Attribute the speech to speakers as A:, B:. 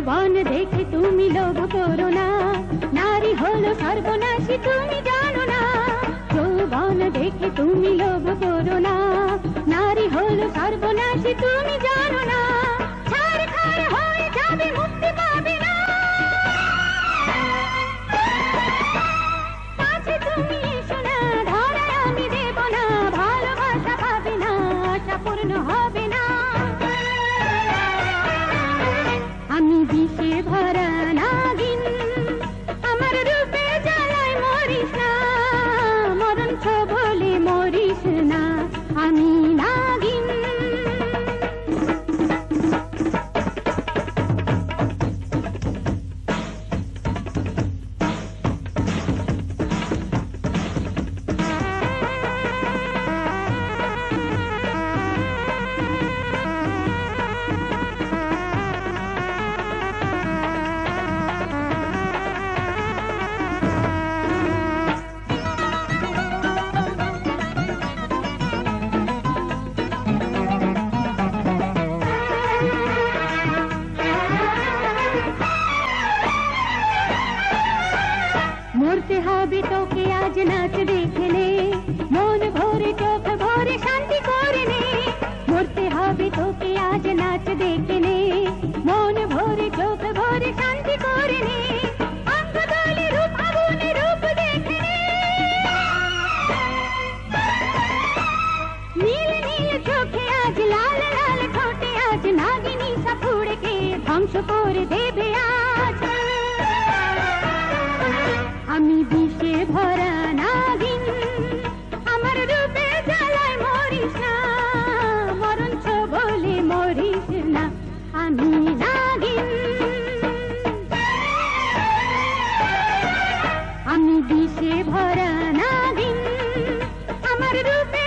A: যৌবন দেখে তুমি লোভ করো না। নারী হলো সর্বনাশী, তুমি জানো না। যৌবন দেখে তুমি লোভ করো না। নারী হলো সর্বনাশী, তুমি জানো आज नाच देखने मौन भोरे चौक भोरे शांति कोरने मूर्ति हावी तो के आज नाच देखने मोन भोरे चौक भोरे शांति कोरने लाल लाल ठोटे आज, नागिनी सा के। भंश पोर दे সে ভরা না দিন আমার রূপে